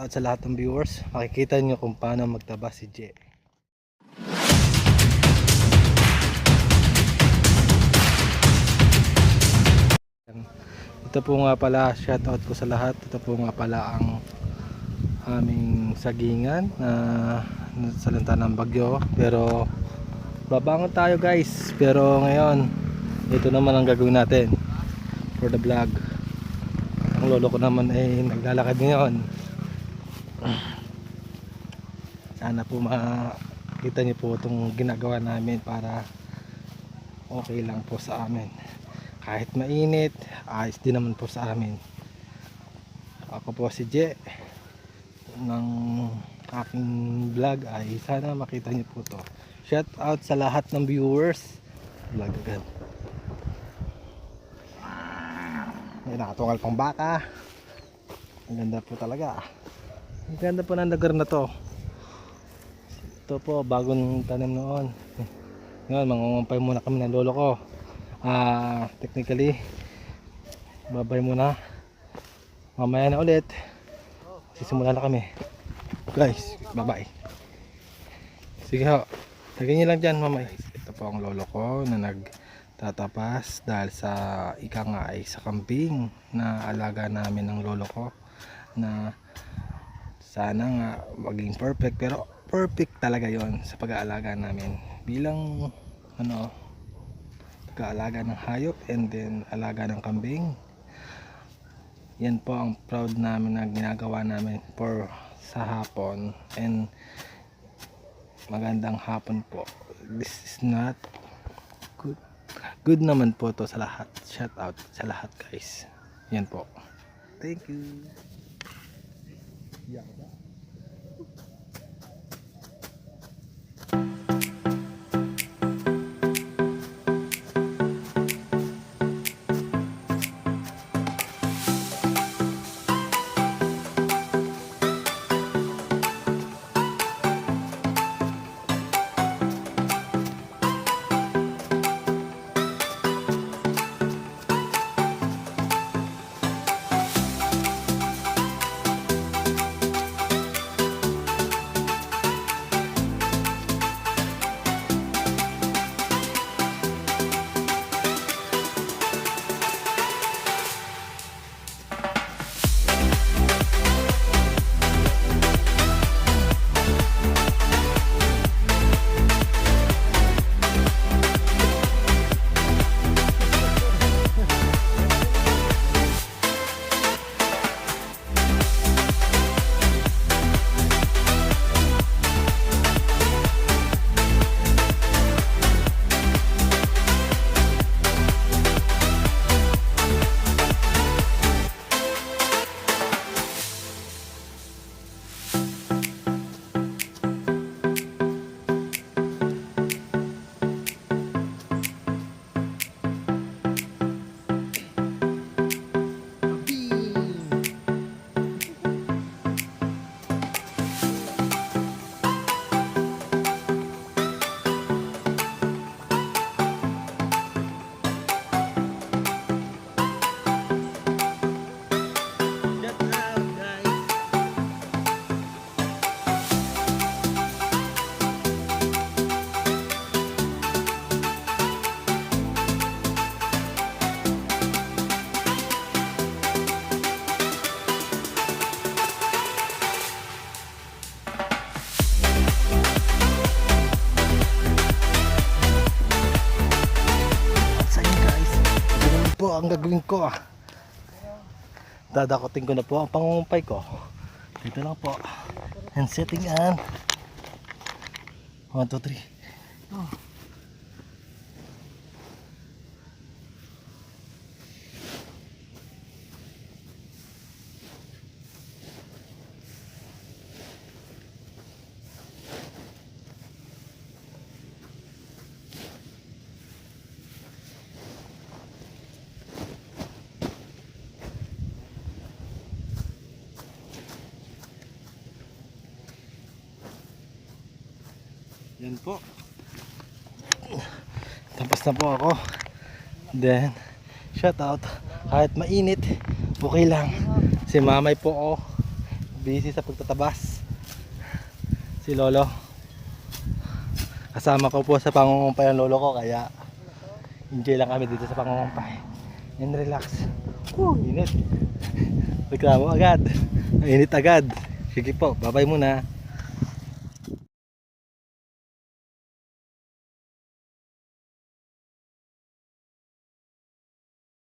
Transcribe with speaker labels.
Speaker 1: out sa lahat ng viewers. Makikita nyo kung paano magtaba si J. Ito po nga pala, shout out ko sa lahat. Ito po nga pala ang aming sagingan na salanta ng bagyo. Pero babangon tayo guys. Pero ngayon, ito naman ang gagawin natin for the vlog. Ang lolo ko naman ay naglalakad ngayon. Sana po makita niyo po itong ginagawa namin para okay lang po sa amin. Kahit mainit, ayos din naman po sa amin. Ako po si Je ng aking vlog ay sana makita niyo po to. Shout out sa lahat ng viewers. Vlog agad. May nakatungal pang baka. Ang ganda po talaga. Ganda po ng lugar na to. Ito po, bagong tanim noon. Ngayon, mangungumpay muna kami ng lolo ko. Ah, technically, babay muna. Mamaya na ulit. Sisimula na kami. Guys, bye-bye. Sige ho. Lagyan niyo lang dyan, mamay. Ito po ang lolo ko na nagtatapas dahil sa ika nga ay sa kambing na alaga namin ng lolo ko na sana nga maging perfect pero perfect talaga yon sa pag-aalaga namin. Bilang ano pag-aalaga ng hayop and then alaga ng kambing yan po ang proud namin na ginagawa namin for sa hapon. And magandang hapon po. This is not good. Good naman po to sa lahat. Shout out sa lahat guys. Yan po. Thank you yeah. Ang gagawin ko ah. Dadakotin ko na po ang pangungumpay ko. Dito lang po. And setting an. 1, 2, 3. Oh. Yan po. Tapos na po ako. Then, shout out. Kahit mainit, okay lang. Si mamay po oh. busy sa pagtatabas. Si Lolo. Kasama ko po sa pangungumpay ang lolo ko kaya enjoy lang kami dito sa pangungumpay. And relax. Woo, init. Reklamo agad. Init agad. Sige po, babay muna.